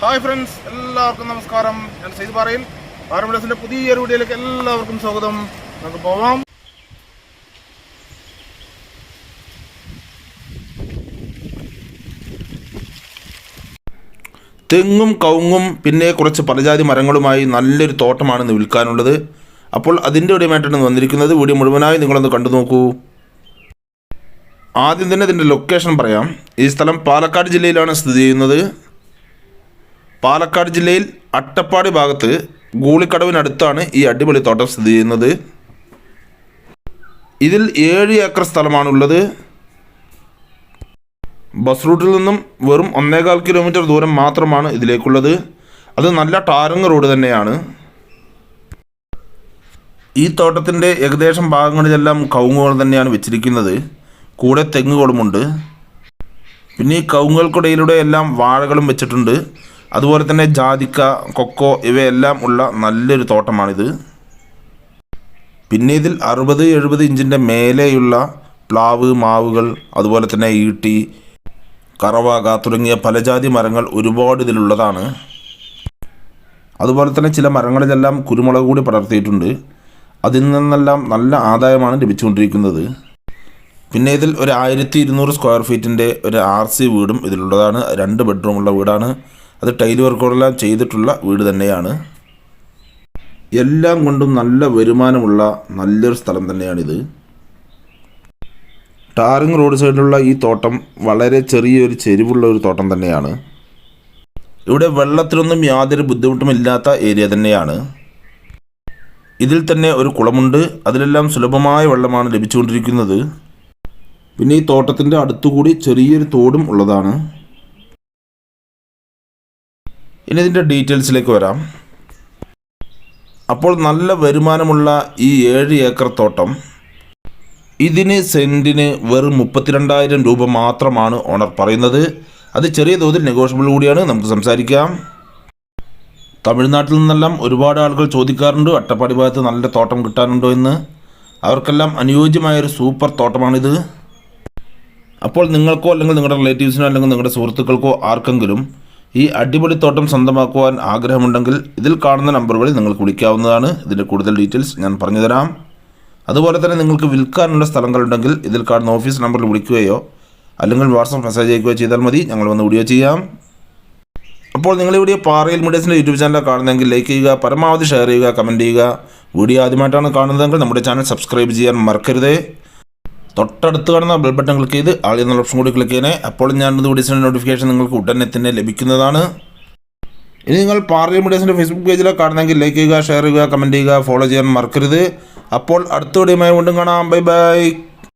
Hi friends എല്ലാവർക്കും നമസ്കാരം. ഞാൻ സെയ്ത് പാറയിൽ പാറമിഡസിന്റെ പുതിയൊരു വീഡിയോയിലേക്ക് എല്ലാവർക്കും സ്വാഗതം. നമുക്ക് പോവാം. തെങ്ങും കവുങ്ങും പിന്നെ കുറച്ച് പലജാതി മരങ്ങളുമായി നല്ലൊരു തോട്ടമാണ് ഇന്ന് വിൽക്കാനുള്ളത്. അപ്പോൾ അതിന്റെ ഇടയുമായിട്ടാണ് വന്നിരിക്കുന്നത്. വീഡിയോ മുഴുവനായി നിങ്ങളൊന്ന് കണ്ടു നോക്കൂ. ആദ്യം തന്നെ ഇതിന്റെ ലൊക്കേഷൻ പറയാം. ഈ സ്ഥലം പാലക്കാട് ജില്ലയിലാണ് സ്ഥിതി ചെയ്യുന്നത്. പാലക്കാട് ജില്ലയിൽ അട്ടപ്പാടി ഭാഗത്ത് ഗൂളിക്കടവിനടുത്താണ് ഈ അടിപൊളി തോട്ടം സ്ഥിതി ചെയ്യുന്നത്. ഇതിൽ ഏഴ് ഏക്കർ സ്ഥലമാണുള്ളത്. ബസ് റൂട്ടിൽ നിന്നും വെറും ഒന്നേകാൽ കിലോമീറ്റർ ദൂരം മാത്രമാണ് ഇതിലേക്കുള്ളത്. അത് നല്ല ടാരങ് റോഡ് തന്നെയാണ്. ഈ തോട്ടത്തിന്റെ ഏകദേശം ഭാഗങ്ങളിലെല്ലാം കവുങ്ങുകൾ തന്നെയാണ് വെച്ചിരിക്കുന്നത്. കൂടെ തെങ്ങുകളുമുണ്ട്. പിന്നെ ഈ കവുങ്ങുകൾക്കിടയിലൂടെ എല്ലാം വാഴകളും വെച്ചിട്ടുണ്ട്. അതുപോലെ തന്നെ ജാതിക്ക കൊക്കോ ഇവയെല്ലാം ഉള്ള നല്ലൊരു തോട്ടമാണിത്. പിന്നെ ഇതിൽ അറുപത് എഴുപത് ഇഞ്ചിന്റെ മേലെയുള്ള പ്ലാവ് മാവുകൾ അതുപോലെ തന്നെ ഈട്ടി കറവാക തുടങ്ങിയ പലജാതി മരങ്ങൾ ഒരുപാട് ഇതിലുള്ളതാണ്. അതുപോലെ തന്നെ ചില മരങ്ങളിലെല്ലാം കുരുമുളക് കൂടി പടർത്തിയിട്ടുണ്ട്. അതിൽ നിന്നെല്ലാം നല്ല ആദായമാണ് ലഭിച്ചുകൊണ്ടിരിക്കുന്നത്. പിന്നെ ഇതിൽ ഒരു ആയിരത്തി ഇരുന്നൂറ് സ്ക്വയർ ഫീറ്റിന്റെ ഒരു ആർ സി വീടും ഇതിലുള്ളതാണ്. രണ്ട് ബെഡ്റൂമുള്ള വീടാണ്. അത് ടൈൽ വർക്കുകളെല്ലാം ചെയ്തിട്ടുള്ള വീട് തന്നെയാണ്. എല്ലാം കൊണ്ടും നല്ല വരുമാനമുള്ള നല്ലൊരു സ്ഥലം തന്നെയാണിത്. ടാറിങ് റോഡ് സൈഡിലുള്ള ഈ തോട്ടം വളരെ ചെറിയൊരു ചെരിവുള്ള ഒരു തോട്ടം തന്നെയാണ്. ഇവിടെ വെള്ളത്തിനൊന്നും യാതൊരു ബുദ്ധിമുട്ടുമില്ലാത്ത ഏരിയ തന്നെയാണ്. ഇതിൽ തന്നെ ഒരു കുളമുണ്ട്. അതിലെല്ലാം സുലഭമായ വെള്ളമാണ് ലഭിച്ചുകൊണ്ടിരിക്കുന്നത്. പിന്നെ ഈ തോട്ടത്തിന്റെ അടുത്തുകൂടി ചെറിയൊരു തോടും ഉള്ളതാണ്. ഇനി ഇതിന്റെ ഡീറ്റെയിൽസിലേക്ക് വരാം. അപ്പോൾ നല്ല വരുമാനമുള്ള ഈ ഏഴ് ഏക്കർ തോട്ടം ഇതിന് സെന്റിന് വെറും മുപ്പത്തിരണ്ടായിരം രൂപ മാത്രമാണ് ഓണർ പറയുന്നത്. അത് ചെറിയ തോതിൽ നെഗോഷ്യബിൾ കൂടിയാണ്. നമുക്ക് സംസാരിക്കാം. തമിഴ്നാട്ടിൽ നിന്നെല്ലാം ഒരുപാട് ആളുകൾ ചോദിക്കാറുണ്ട് അട്ടപ്പാടി ഭാഗത്ത് നല്ല തോട്ടം കിട്ടാനുണ്ടോ എന്ന്. അവർക്കെല്ലാം അനുയോജ്യമായൊരു സൂപ്പർ തോട്ടമാണിത്. അപ്പോൾ നിങ്ങൾക്കോ അല്ലെങ്കിൽ നിങ്ങളുടെ റിലേറ്റീവ്സിനോ അല്ലെങ്കിൽ നിങ്ങളുടെ സുഹൃത്തുക്കൾക്കോ ആർക്കെങ്കിലും ഈ അടിപൊളി തോട്ടം സ്വന്തമാക്കുവാൻ ആഗ്രഹമുണ്ടെങ്കിൽ ഇതിൽ കാണുന്ന നമ്പറുകളിൽ നിങ്ങൾക്ക് വിളിക്കാവുന്നതാണ് ഇതിന്റെ കൂടുതൽ ഡീറ്റെയിൽസ് ഞാൻ പറഞ്ഞുതരാം. അതുപോലെ തന്നെ നിങ്ങൾക്ക് വിൽക്കാനുള്ള സ്ഥലങ്ങളുണ്ടെങ്കിൽ ഇതിൽ കാണുന്ന ഓഫീസ് നമ്പറിൽ വിളിക്കുകയോ അല്ലെങ്കിൽ വാട്സപ്പ് മെസ്സേജ് അയക്കുകയോ ചെയ്താൽ മതി. ഞങ്ങൾ വന്ന് വീഡിയോ ചെയ്യാം. അപ്പോൾ നിങ്ങൾ വീഡിയോ പാറയിൽ മീഡിയസിന്റെ യൂട്യൂബ് ചാനൽ കാണുന്നെങ്കിൽ ലൈക്ക് ചെയ്യുക പരമാവധി ഷെയർ ചെയ്യുക കമന്റ് ചെയ്യുക. വീഡിയോ ആദ്യമായിട്ടാണ് കാണുന്നതെങ്കിൽ നമ്മുടെ ചാനൽ സബ്സ്ക്രൈബ് ചെയ്യാൻ മറക്കരുതേ. തൊട്ടടുത്ത് കാണുന്ന ബെൽ ബട്ടൺ ക്ലിക്ക് ചെയ്ത് ആൾ എന്നുള്ള ഓപ്ഷൻ കൂടി ക്ലിക്ക് ചെയ്യണേ അപ്പോൾ ഞാൻ വീഡിയോസിന്റെ നോട്ടിഫിക്കേഷൻ നിങ്ങൾക്ക് ഉടനെ തന്നെ ലഭിക്കുന്നതാണ്. ഇനി നിങ്ങൾ പാർലി മീഡിയസിന്റെ ഫേസ്ബുക്ക് പേജിൽ കാണുന്നെങ്കിൽ ലൈക്ക് ചെയ്യുക ഷെയർ ചെയ്യുക കമന്റ് ചെയ്യുക ഫോളോ ചെയ്യാൻ മറക്കരുത്. അപ്പോൾ അടുത്ത വീഡിയോയുമായി വീണ്ടും കാണാം. Bye bye